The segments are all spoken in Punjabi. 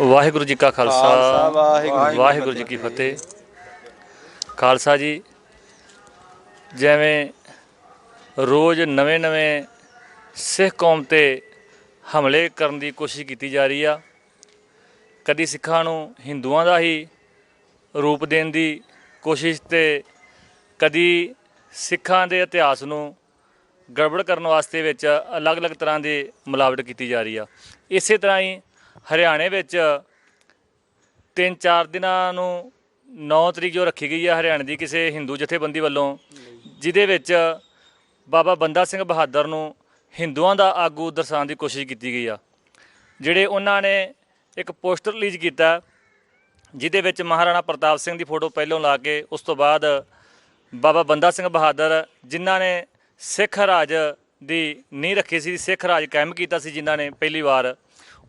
ਵਾਹਿਗੁਰੂ ਜੀ ਕਾ ਖਾਲਸਾ। ਵਾਹਿਗੁਰੂ ਜੀ ਕੀ ਫਤਿਹ। ਖਾਲਸਾ ਜੀ ਜਿਵੇਂ ਰੋਜ਼ ਨਵੇਂ-ਨਵੇਂ ਸਿੱਖ ਕੌਮ ਤੇ ਹਮਲੇ ਕਰਨ ਦੀ ਕੋਸ਼ਿਸ਼ ਕੀਤੀ ਜਾ ਰਹੀ ਆ ਕਦੀ ਸਿੱਖਾਂ ਨੂੰ ਹਿੰਦੂਆਂ ਦਾ ਹੀ ਰੂਪ ਦੇਣ ਦੀ ਕੋਸ਼ਿਸ਼ ਤੇ ਕਦੀ ਸਿੱਖਾਂ ਦੇ ਇਤਿਹਾਸ ਨੂੰ ਗੜਬੜ ਕਰਨ ਵਾਸਤੇ ਵਿੱਚ ਅਲੱਗ-ਅਲੱਗ ਤਰ੍ਹਾਂ ਦੀ ਮਿਲਾਵਟ ਕੀਤੀ ਜਾ ਰਹੀ ਆ। ਇਸੇ ਤਰ੍ਹਾਂ ਹੀ ਹਰਿਆਣੇ ਵਿੱਚ ਤਿੰਨ ਚਾਰ ਦਿਨਾਂ ਨੂੰ 9 ਤਰੀਕ ਜੋ ਰੱਖੀ ਗਈ ਹੈ ਹਰਿਆਣੇ ਦੀ ਕਿਸੇ ਹਿੰਦੂ ਜਥੇਬੰਦੀ ਵੱਲੋਂ, ਜਿਹਦੇ ਵਿੱਚ ਬਾਬਾ ਬੰਦਾ ਸਿੰਘ ਬਹਾਦਰ ਨੂੰ ਹਿੰਦੂਆਂ ਦਾ ਆਗੂ ਦਰਸਾਉਣ ਦੀ ਕੋਸ਼ਿਸ਼ ਕੀਤੀ ਗਈ ਆ। ਜਿਹੜੇ ਉਹਨਾਂ ਨੇ ਇੱਕ ਪੋਸਟਰ ਰਿਲੀਜ਼ ਕੀਤਾ, ਜਿਹਦੇ ਵਿੱਚ ਮਹਾਰਾਣਾ ਪ੍ਰਤਾਪ ਸਿੰਘ ਦੀ ਫੋਟੋ ਪਹਿਲੋਂ ਲਾ ਕੇ ਉਸ ਤੋਂ ਬਾਅਦ ਬਾਬਾ ਬੰਦਾ ਸਿੰਘ ਬਹਾਦਰ, ਜਿਨ੍ਹਾਂ ਨੇ ਸਿੱਖ ਰਾਜ ਦੀ ਨੀਂਹ ਰੱਖੀ ਸੀ, ਸਿੱਖ ਰਾਜ ਕਾਇਮ ਕੀਤਾ ਸੀ, ਜਿਨ੍ਹਾਂ ਨੇ ਪਹਿਲੀ ਵਾਰ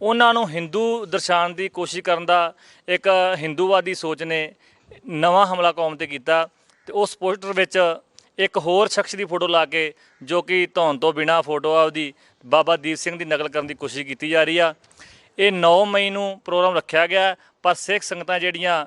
ਉਹਨਾਂ ਨੂੰ ਹਿੰਦੂ ਦਰਸਾਉਣ ਦੀ ਕੋਸ਼ਿਸ਼ ਕਰਨ ਦਾ ਇੱਕ ਹਿੰਦੂਵਾਦੀ ਸੋਚ ਨੇ ਨਵਾਂ ਹਮਲਾ ਕੌਮ ਤੇ ਕੀਤਾ ਤੇ ਉਸ ਪੋਸਟਰ ਵਿੱਚ ਇੱਕ ਹੋਰ ਸ਼ਖਸ ਦੀ ਫੋਟੋ ਲਾ ਕੇ ਜੋ ਕਿ ਧੌਣ ਤੋਂ ਬਿਨਾ ਫੋਟੋ ਆ ਉਹਦੀ ਬਾਬਾ ਦੀਪ ਸਿੰਘ ਦੀ ਨਕਲ ਕਰਨ ਦੀ ਕੋਸ਼ਿਸ਼ ਕੀਤੀ ਜਾ ਰਹੀ ਆ। ਇਹ 9 ਮਈ ਨੂੰ ਪ੍ਰੋਗਰਾਮ ਰੱਖਿਆ ਗਿਆ, ਪਰ ਸਿੱਖ ਸੰਗਤਾਂ ਜਿਹੜੀਆਂ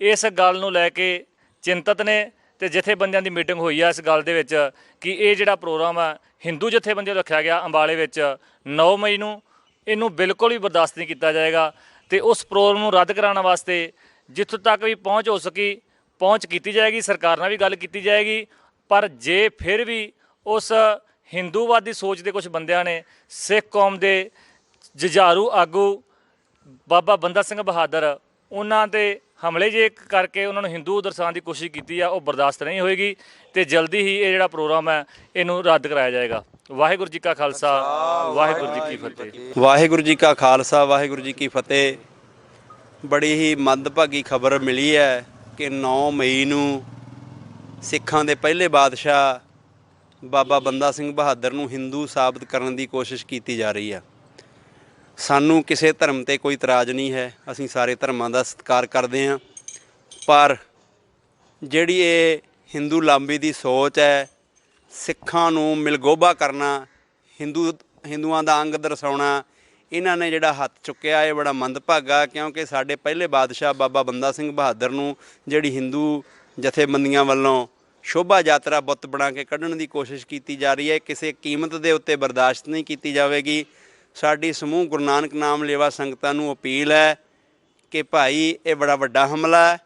ਇਸ ਗੱਲ ਨੂੰ ਲੈ ਕੇ ਚਿੰਤਤ ਨੇ ਤੇ ਜਥੇਬੰਦੀਆਂ ਦੀ ਮੀਟਿੰਗ ਹੋਈ ਆ ਇਸ ਗੱਲ ਦੇ ਵਿੱਚ ਕਿ ਇਹ ਜਿਹੜਾ ਪ੍ਰੋਗਰਾਮ ਆ ਹਿੰਦੂ ਜਥੇਬੰਦੀਆਂ ਰੱਖਿਆ ਗਿਆ ਅੰਬਾਲੇ ਵਿੱਚ 9 ਮਈ ਨੂੰ। ਇਹਨੂੰ ਬਿਲਕੁਲ ਵੀ ਬਰਦਾਸ਼ਤ ਨਹੀਂ ਕੀਤਾ ਜਾਏਗਾ ਤੇ ਉਸ ਪ੍ਰੋਗਰਾਮ ਨੂੰ ਰੱਦ ਕਰਾਉਣ ਵਾਸਤੇ ਜਿੱਥੋਂ ਤੱਕ ਵੀ ਪਹੁੰਚ ਹੋ ਸਕੀ, ਪਹੁੰਚ ਕੀਤੀ ਜਾਏਗੀ, ਸਰਕਾਰ ਨਾਲ ਵੀ ਗੱਲ ਕੀਤੀ ਜਾਏਗੀ, ਪਰ ਜੇ ਫਿਰ ਵੀ ਉਸ ਹਿੰਦੂਵਾਦੀ ਸੋਚ ਦੇ ਕੁਝ ਬੰਦਿਆਂ ਨੇ ਸਿੱਖ ਕੌਮ ਦੇ ਜੁਝਾਰੂ ਆਗੂ ਬਾਬਾ ਬੰਦਾ ਸਿੰਘ ਬਹਾਦਰ, ਉਹਨਾਂ ਤੇ ਹਮਲੇ ਜੇ ਕਰਕੇ ਉਹਨਾਂ ਨੂੰ ਹਿੰਦੂ ਦਰਸਾਉਣ ਦੀ ਕੋਸ਼ਿਸ਼ ਕੀਤੀ ਆ, ਉਹ ਬਰਦਾਸ਼ਤ ਨਹੀਂ ਹੋਏਗੀ ਤੇ ਜਲਦੀ ਹੀ ਇਹ ਜਿਹੜਾ ਪ੍ਰੋਗਰਾਮ ਹੈ, ਇਹਨੂੰ ਰੱਦ ਕਰਾਇਆ ਜਾਏਗਾ। ਵਾਹਿਗੁਰੂ ਜੀ ਕਾ ਖਾਲਸਾ, ਵਾਹਿਗੁਰੂ ਜੀ ਕੀ ਫਤਿਹ। ਵਾਹਿਗੁਰੂ ਜੀ ਕਾ ਖਾਲਸਾ, ਵਾਹਿਗੁਰੂ ਜੀ ਕੀ ਫਤਿਹ। ਬੜੀ ਹੀ ਮੰਦਭਾਗੀ ਖਬਰ ਮਿਲੀ ਹੈ ਕਿ 9 ਮਈ ਨੂੰ ਸਿੱਖਾਂ ਦੇ ਪਹਿਲੇ ਬਾਦਸ਼ਾਹ ਬਾਬਾ ਬੰਦਾ ਸਿੰਘ ਬਹਾਦਰ ਨੂੰ ਹਿੰਦੂ ਸਾਬਤ ਕਰਨ ਦੀ ਕੋਸ਼ਿਸ਼ ਕੀਤੀ ਜਾ ਰਹੀ ਹੈ ਸਾਨੂੰ ਕਿਸੇ ਧਰਮ ਤੇ ਕੋਈ ਇਤਰਾਜ਼ ਨਹੀਂ ਹੈ, ਅਸੀਂ ਸਾਰੇ ਧਰਮਾਂ ਦਾ ਸਤਿਕਾਰ ਕਰਦੇ ਹਾਂ। ਪਰ ਜਿਹੜੀ ਇਹ ਹਿੰਦੂ ਲਾਂਬੀ ਦੀ ਸੋਚ ਹੈ, ਸਿੱਖਾਂ ਨੂੰ ਮਿਲਗੋਬਾ ਕਰਨਾ ਹਿੰਦੂ ਹਿੰਦੂਆਂ ਦਾ ਅੰਗ ਦਰਸਾਉਣਾ, ਇਹਨਾਂ ਨੇ ਜਿਹੜਾ ਹੱਥ ਚੁੱਕਿਆ, ਇਹ ਬੜਾ ਮੰਦਭਾਗਾ ਕਿਉਂਕਿ ਸਾਡੇ ਪਹਿਲੇ ਬਾਦਸ਼ਾਹ ਬਾਬਾ ਬੰਦਾ ਸਿੰਘ ਬਹਾਦਰ ਨੂੰ ਜਿਹੜੀ ਹਿੰਦੂ ਜਥੇਬੰਦੀਆਂ ਵੱਲੋਂ ਸ਼ੋਭਾ ਯਾਤਰਾ ਬੁੱਤ ਬਣਾ ਕੇ ਕੱਢਣ ਦੀ ਕੋਸ਼ਿਸ਼ ਕੀਤੀ ਜਾ ਰਹੀ ਹੈ, ਕਿਸੇ ਕੀਮਤ ਦੇ ਉੱਤੇ ਬਰਦਾਸ਼ਤ ਨਹੀਂ ਕੀਤੀ ਜਾਵੇਗੀ। ਸਾਡੀ ਸਮੂਹ ਗੁਰੂ ਨਾਨਕ ਨਾਮ ਲੇਵਾ ਸੰਗਤਾਂ ਨੂੰ ਅਪੀਲ ਹੈ ਕਿ ਭਾਈ ਇਹ ਬੜਾ ਵੱਡਾ ਹਮਲਾ ਹੈ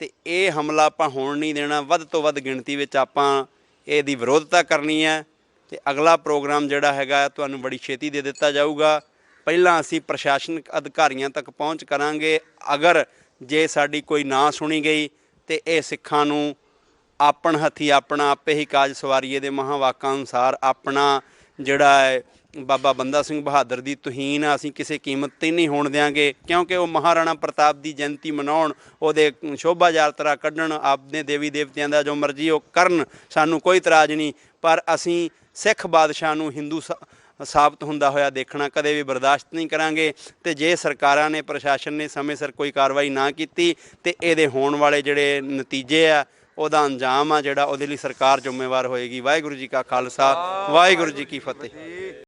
ਤੇ ਇਹ ਹਮਲਾ ਆਪਾਂ ਹੋਣ ਨਹੀਂ ਦੇਣਾ, ਵੱਧ ਤੋਂ ਵੱਧ ਗਿਣਤੀ ਵਿੱਚ ਆਪਾਂ ਇਹਦੀ ਵਿਰੋਧਤਾ ਕਰਨੀ ਹੈ ਤੇ ਅਗਲਾ ਪ੍ਰੋਗਰਾਮ ਜਿਹੜਾ ਹੈਗਾ ਤੁਹਾਨੂੰ ਬੜੀ ਛੇਤੀ ਦੇ ਦਿੱਤਾ ਜਾਊਗਾ। ਪਹਿਲਾਂ ਅਸੀਂ ਪ੍ਰਸ਼ਾਸਨਿਕ ਅਧਿਕਾਰੀਆਂ ਤੱਕ ਪਹੁੰਚ ਕਰਾਂਗੇ। ਅਗਰ ਜੇ ਸਾਡੀ ਕੋਈ ਨਾ ਸੁਣੀ ਗਈ ਤੇ ਇਹ ਸਿੱਖਾਂ ਨੂੰ ਆਪਣ ਹੱਥੀ ਆਪਣਾ, ਆਪੇ ਹੀ ਕਾਜ ਸਵਾਰੀਏ ਦੇ ਮਹਾਵਾਕਾਂ ਅਨੁਸਾਰ ਆਪਣਾ ਜਿਹੜਾ ਹੈ ਬਾਬਾ ਬੰਦਾ ਸਿੰਘ ਬਹਾਦਰ ਦੀ ਤੁਹੀਨ ਆ, ਅਸੀਂ ਕਿਸੇ ਕੀਮਤ ਤੇ ਨਹੀਂ ਹੋਣ ਦਿਆਂਗੇ। ਕਿਉਂਕਿ ਉਹ ਮਹਾਰਾਣਾ ਪ੍ਰਤਾਪ ਦੀ ਜਯੰਤੀ ਮਨਾਉਣ ਉਹਦੇ ਸ਼ੋਭਾ ਯਾਤਰਾ ਕੱਢਣ ਆਪਦੇ ਦੇਵੀ ਦੇਵਤਿਆਂ ਦਾ ਜੋ ਮਰਜ਼ੀ ਉਹ ਕਰਨ ਸਾਨੂੰ ਕੋਈ ਇਤਰਾਜ਼ ਨਹੀਂ। ਪਰ ਅਸੀਂ ਸਿੱਖ ਬਾਦਸ਼ਾਹ ਨੂੰ ਹਿੰਦੂ ਸਾ- ਸਾਬਤ ਹੁੰਦਾ ਹੋਇਆ ਦੇਖਣਾ ਕਦੇ ਵੀ ਬਰਦਾਸ਼ਤ ਨਹੀਂ ਕਰਾਂਗੇ। ਤੇ ਜੇ ਸਰਕਾਰਾਂ ਨੇ ਪ੍ਰਸ਼ਾਸਨ ਨੇ ਸਮੇਂ ਸਿਰ ਕੋਈ ਕਾਰਵਾਈ ਨਾ ਕੀਤੀ ਤੇ ਇਹਦੇ ਹੋਣ ਵਾਲੇ ਜਿਹੜੇ ਨਤੀਜੇ ਆ ਉਹਦਾ ਅੰਜਾਮ ਆ ਜਿਹੜਾ ਉਹਦੇ ਲਈ ਸਰਕਾਰ ਜ਼ਿੰਮੇਵਾਰ ਹੋਏਗੀ। ਵਾਹਿਗੁਰੂ ਜੀ ਕਾ ਖਾਲਸਾ ਵਾਹਿਗੁਰੂ ਜੀ ਕੀ ਫਤਿਹ।